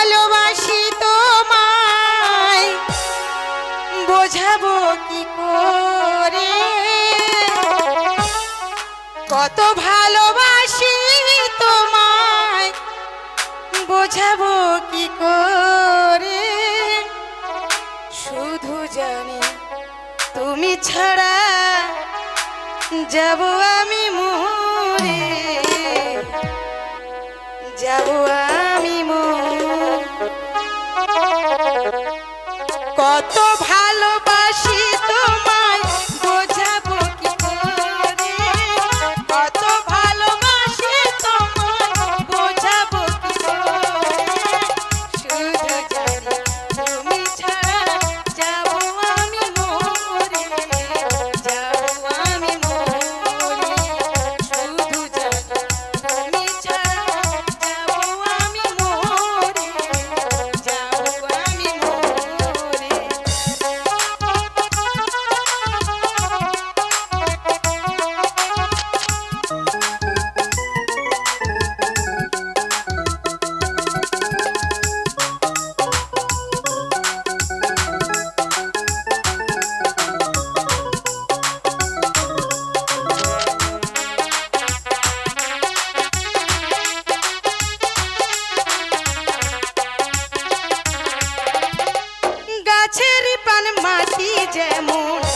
ভালোবাসি তোমায়। বোঝাবো কি করে? কত ভালোবাসি তোমায়। বোঝাবো কি করে? শুধু জানি তুমি ছাড়া যাব আমি মোহ ভালোবাসা মাসি যেমন